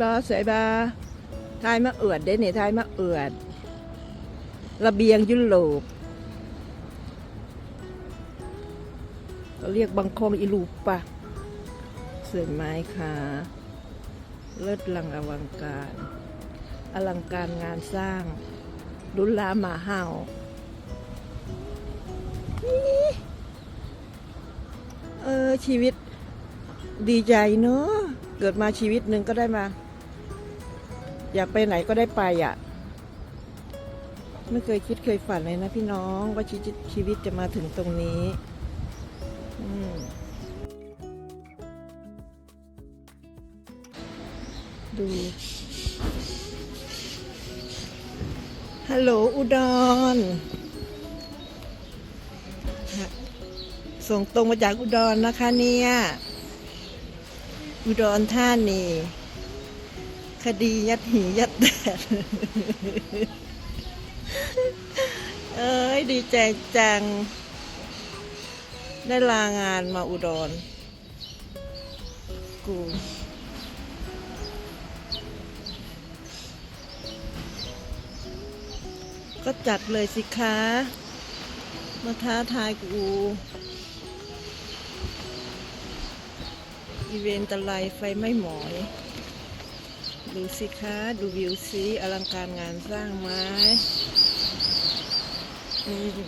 บาสวยบาทายมะเอือดได้เนี่ยทายมะเอือด ระเบียงยุโรปเขาเรียกบังคองอิลูปะสวยไหมคะเลิศลังอลังการ อลังการงานสร้างลุลาหมาเห่าเออชีวิตดีใจเนอะเกิดมาชีวิตหนึ่งก็ได้มา อยากไปไหนก็ได้ไปอะ ไม่เคยคิดเคยฝันเลยนะพี่น้องว่าชีวิตชีวิตจะมาถึงตรงนี้ อืมดู ฮัลโหลอุดร ส่งตรงมาจากอุดรนะคะเนี่ย อุดรท่านี คดียัดหียัดแดด เอ้ยดีใจจัง ได้ลางานมาอุดร กูก็จัดเลยสิคะ มาท้าทายกู อีเวนต์ตะไลไฟไม่หมอย ดูสิคะดูวิวสิอลังการงานสร้างไหมอืม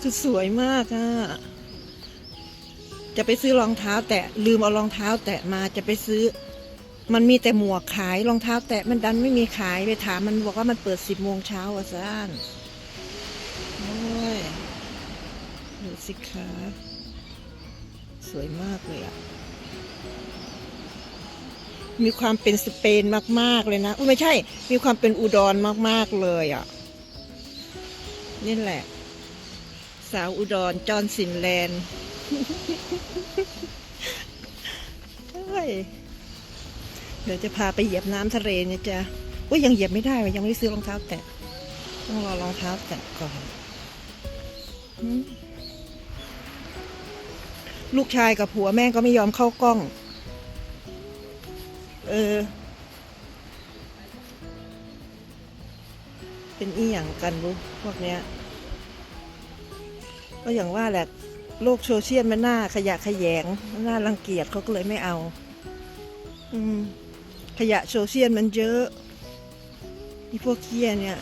คือสวยมากอะจะไปซื้อรองเท้าแตะลืมเอารองเท้าแตะมาจะไปซื้อ มันมีแต่หมวกขายรองเท้าแตะมันดันไม่มีขายไปถามมันบอกว่ามันเปิดสิบโมงเช้าอะซ่านโอ้ยดูสิคะ วยมากเลยอะมีความเป็นสเปนมาก ๆ เลยนะอุ๊ยไม่ใช่ มีความเป็นอุดรมาก ๆ เลยอะ นี่แหละ สาวอุดรจอนสินแลนด์เดี๋ยวจะพาไปเหยียบน้ำทะเลเนี่ยจ้ะว่ายังเหยียบไม่ได้ว่ะยังไม่ได้ซื้อรองเท้าแตะ ต้องรอรองเท้าแตะก่อน ลูกชายกับผัวแม่ก็ไม่ยอมเข้ากล้อง เออ เป็นอีหยังกันบุพวกเนี้ย ก็อย่างว่าแหละ โลกโซเชียลมันน่าขยะแขยงมันน่ารังเกียจเขาก็เลยไม่เอา อืม ขยะโซเชียลมันเยอะนี่พวกเคี้ยเนี่ย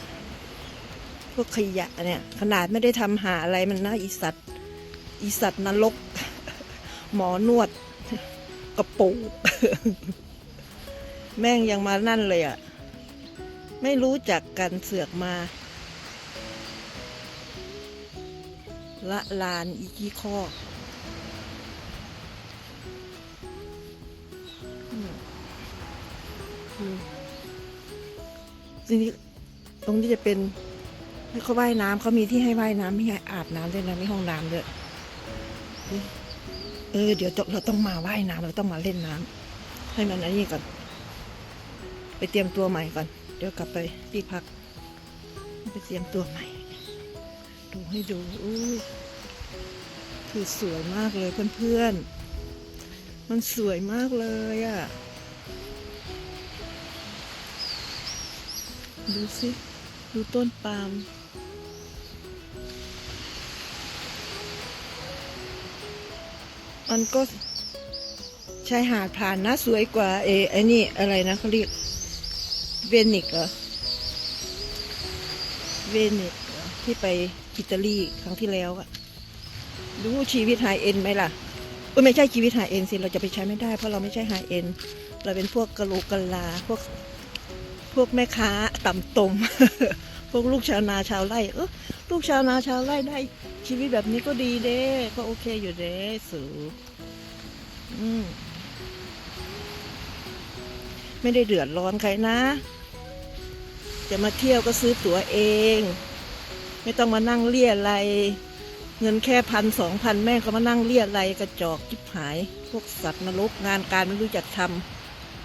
พวกขยะเนี่ย ขนาดไม่ได้ทำหาอะไรมันน่าอีสัตว์อีสัตว์นรก หมอนวดกระปูกแม่งยังมานั่นเลยอะ ไม่รู้จักกันเสือกมา ละลานอีกี้ข้อกทีนี้ตรงนี้จะเป็นให้เขาว่ายน้ำเขามีที่ให้ว่ายน้ำไม่ให้อาบน้ำด้วยนะไม่ห้องน้ำด้วย เออเดี๋ยวเราต้องมาว่ายน้ำเราต้องมาเล่นน้ำให้มันอันนี้ก่อน ไปเตรียมตัวใหม่ก่อน เดี๋ยวกลับไปที่พัก ไปเตรียมตัวใหม่ ดูให้ดูอุ้คือสวยมากเลยเพื่อนๆ มันสวยมากเลยอะ่ะ ดูสิ ดูต้นปาล์ม มันก็ชายหาดผ่านนะสวยกว่าเอไอ้นี่อะไรนะเขาเรียกเวนิกเหรอเวนิกที่ไปอิตาลีครั้งที่แล้วอะดูชีวิตไฮเอ็นไหมล่ะเออไม่ใช่ชีวิตไฮเอ็นสิเราจะไปใช้ไม่ได้ เพราะเราไม่ใช่ไฮเอ็นเราเป็นพวกกะโหลกกะลาพวกพวกแม่ค้าต่ำตม พวกลูกชาวนาชาวไร่เออลูกชาวนาชาวไร่ได้ ชีวิตแบบนี้ก็ดีเด้ ก็โอเคอยู่เด้สูอืมไม่ได้เดือดร้อนใครนะ จะมาเที่ยวก็ซื้อตั๋วเอง ไม่ต้องมานั่งเลี่ยอะไร เงินแค่พันสองพันแม่ก็มานั่งเลี่ยอะไรกระจอกจิบหาย พวกสัตว์นรกงานการไม่รู้จักท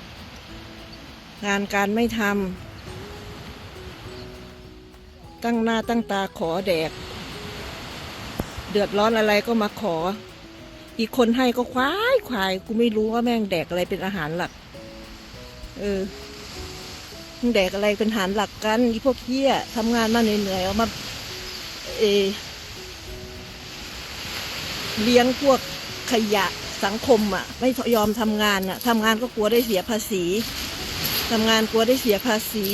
ำงานการไม่ทำ ตั้งหน้าตั้งตาขอแดก เดือดร้อนอะไรก็มาขอ อีกคนให้ก็ควายควายกูไม่รู้ว่าแม่งแดกอะไรเป็นอาหารหลัก เออมึงแดกอะไรเป็นอาหารหลักกันอีพวกเหี้ยทำงานมาเหนื่อยๆเอามา เอ เลี้ยงพวกขยะสังคมอะ ไม่ยอมทำงานอะทำงานก็กลัวได้เสียภาษีทำงานกลัวได้เสียภาษี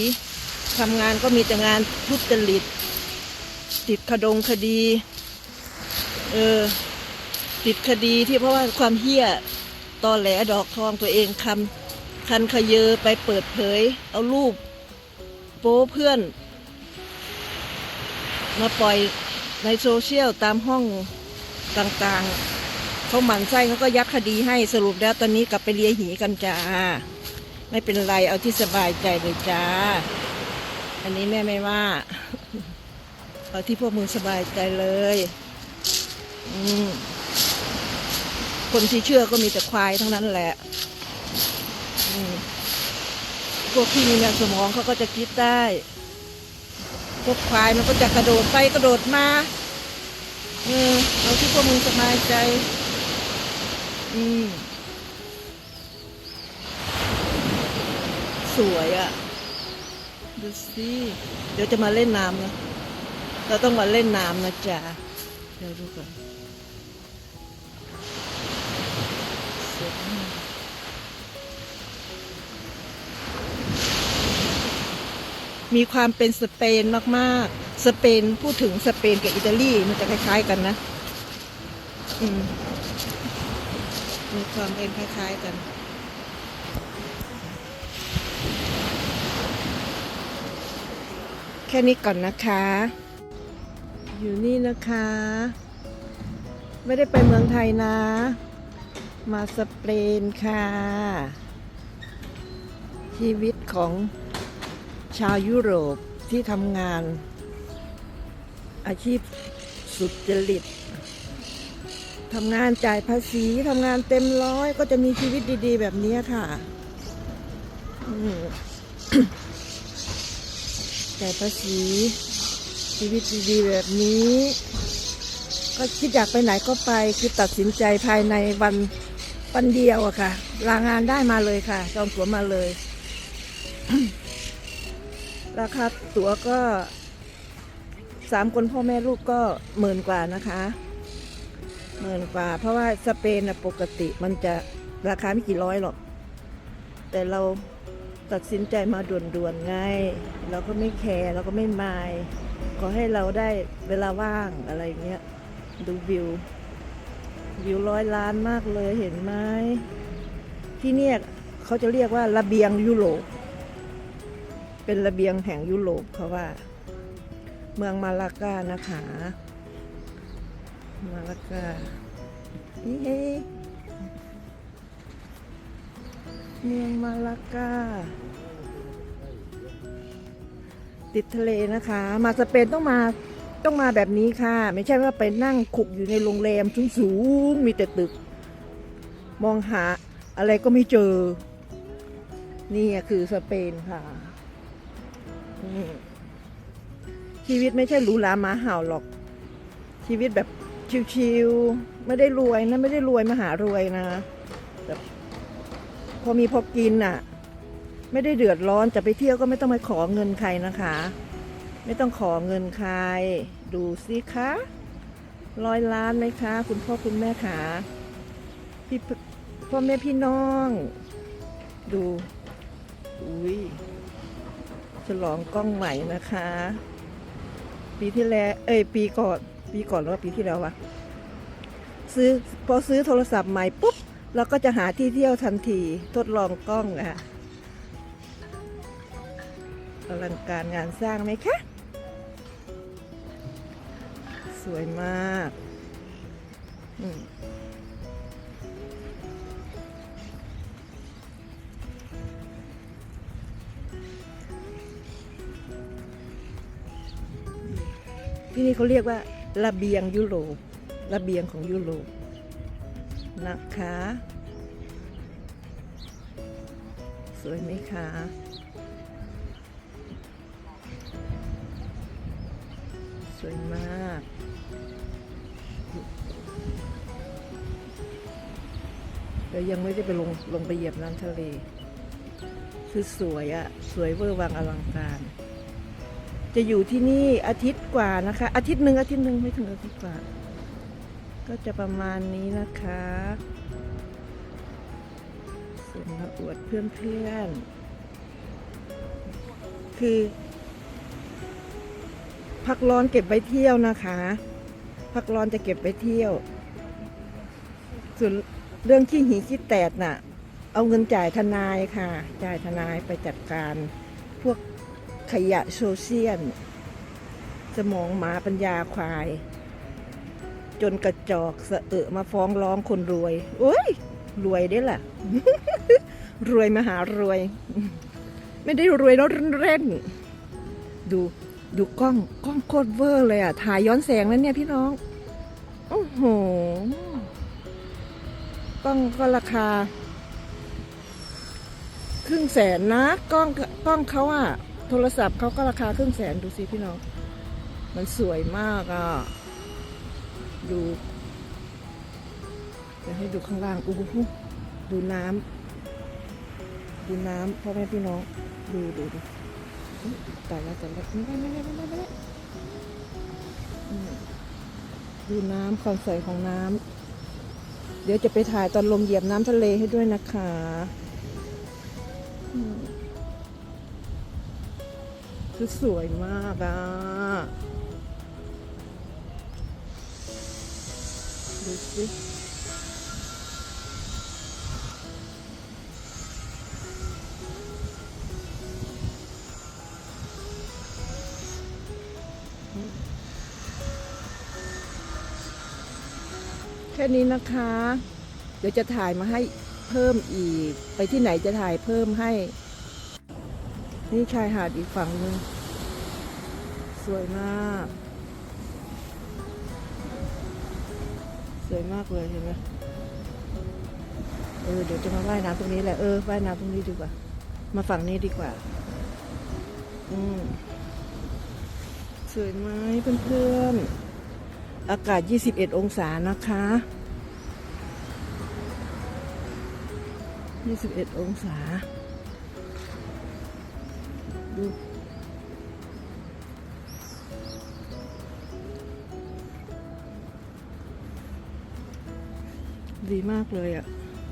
ทำงานก็มีแต่งานทุจริต ติดขดงคดี เออ ติดคดีที่เพราะว่าความเหี้ยตอแหลดอกทองตัวเองคำคันขยเยอไปเปิดเผย เอารูป โป้เพื่อน มาปล่อยในโซเชียลตามห้องต่างๆ เขาหมั่นไส้เขาก็ยัดคดีให้สรุปแล้วตอนนี้กลับไปเลียหีกันจ้า ไม่เป็นไรเอาที่สบายใจเลยจ้า อันนี้แม่ไม่ว่าเอาที่พวกมึงสบายใจเลย อืมคนที่เชื่อก็มีแต่ควายทั้งนั้นแหละ อืมพวกที่มีแรงสมองเขาก็จะคิดได้ พวกควายมันก็จะกระโดดไปกระโดดมา เออเอาที่พวกมึงสบายใจ อืม สวยอะ่ะ ดูสิเดี๋ยวจะมาเล่นน้ำนะ เราต้องมาเล่นน้ำนะจ๊ะ เดี๋ยวดูก่อนมีความเป็นสเปนมากๆ สเปนพูดถึงสเปนกับอิตาลีมันจะคล้ายๆกันนะ อืม มีความเป็นคล้ายๆกัน ค่นี้ก่อนนะคะ อยู่นี่นะคะ ไม่ได้ไปเมืองไทยนะ มาสเปนค่ะ ชีวิตของชาวยุโรปที่ทำงาน อาชีพสุจริตทำงานจ่ายภาษีทำงานเต็มร้อยก็จะมีชีวิตดี ๆ แบบนี้ค่ะอืม จ่ายภาษีชีวิตดีๆแบบนี้ ก็คิดอยากไปไหนก็ไปคือตัดสินใจภายในวันวันเดียวอะค่ะ ลางานได้มาเลยค่ะ จองตั๋วมาเลย ราคาตั๋วก็สามคนพ่อแม่ลูกก็หมื่นกว่านะคะหมื่นกว่า เพราะว่าสเปนปกติมันจะราคาไม่กี่ร้อยหรอก แต่เรา ตัดสินใจมาด่วนๆไง เราก็ไม่แคร์เราก็ไม่มาย ขอให้เราได้เวลาว่างอะไรเงี้ย ดูวิว วิวร้อยล้านมากเลยเห็นไหมที่เนี่ยเขาจะเรียกว่าระเบียงยุโรป เป็นระเบียงแห่งยุโรปเขาว่า เมืองมาลากานะคะ มาลากาเฮ้ เมืองมาลากาติดทะเลนะคะ มาสเปนต้องมาต้องมาแบบนี้ค่ะ ไม่ใช่ว่าไปนั่งขุกอยู่ในโรงแรมสูงๆมีแต่ตึก มองหาอะไรก็ไม่เจอ นี่คือสเปนค่ะชีวิตไม่ใช่หรูหรามาห่าหรอก ชีวิตแบบชิวๆไม่ได้รวยนะ ไม่ได้รวยมหารวยนะแบบ พอมีพอกินอะ ไม่ได้เดือดร้อนจะไปเที่ยวก็ไม่ต้องไปขอเงินใครนะคะ ไม่ต้องขอเงินใคร ดูสิคะร้อยล้านไหมคะ คุณพ่อคุณแม่ขาพี่พพ่อแม่พี่น้อง ดูอุ้ยฉลองกล้องใหม่นะคะ ปีที่แล้ว เอ้ยปีก่อน ปีก่อนหรือว่าปีที่แล้ววะซื้อพอซื้อโทรศัพท์ใหม่ปุ๊บ เราก็จะหาที่เที่ยวทันทีทดลองกล้องอะค่ะอลังการงานสร้างไหมคะ สวยมากที่นี่เขาเรียกว่าระเบียงยุโรประเบียงของยุโรป นะคะ สวยไหมคะสวยมากเรายังไม่ได้ไปลงลงไปเหยียบน้ำทะเล คือสวยอะสวยเวอร์วังอลังการ จะอยู่ที่นี่อาทิตย์กว่านะคะ อาทิตย์หนึ่งอาทิตย์หนึ่งไม่ถึงอาทิตย์กว่า ก็จะประมาณนี้นะคะส่วนมาอวดเพื่อนๆ คือ พักร้อนเก็บไว้เที่ยวนะคะ พักร้อนจะเก็บไว้เที่ยว ส่วนเรื่องขี้หีขี้แตกน่ะ เอาเงินจ่ายทนายค่ะ จ่ายทนายไปจัดการ พวกขยะโซเชียล สมองหมาปัญญาควาย จนกระจอกสะเอะมาฟ้องร้องคนรวยโอ้ยรวยได้ล่ะ รวยมหารวย ไม่ได้รวยแล้วเล่นดูดูกล้องกล้องโคตรเวอร์เลยอะ ถ่ายย้อนแสงแล้วเนี่ยพี่น้อง โอ้โห กล้องก็ราคา ครึ่งแสนนะ กล้องกล้องเขาอะ โทรศัพท์เขาก็ราคาครึ่งแสนดูสิพี่น้อง มันสวยมากอะ ดูจะให้ดูข้างล่างอู้หูดูน้ำดูน้ำพ่อแม่พี่น้อง ดูดูดูอุ๊ยตายแล้วตายแล้วไม่ได้ไม่ได้ไม่ได้ไม่ได้ดูน้ำความใสของน้ำเดี๋ยวจะไปถ่ายตอนลงเหยียบน้ำทะเลให้ด้วยนะคะคือสวยมากอะ ดูสิแค่นี้นะคะ เดี๋ยวจะถ่ายมาให้เพิ่มอีก ไปที่ไหนจะถ่ายเพิ่มให้ นี่ชายหาดอีกฝั่งหนึ่งสวยมาก วยมากเลยเห็นไหมเออเดี๋ยวจะมาว่ายน้ำตรงนี้แหละเออว่ายน้ำตรงนี้ดีกว่า มาฝั่งนี้ดีกว่า อืมสวยไหมเพื่อนๆ อากาศ 21 องศานะคะ 21 องศา ดู ดีมากเลยอะ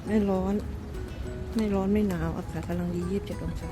ไม่ร้อน ไม่ร้อนไม่หนาว อากาศกำลังดี27องศา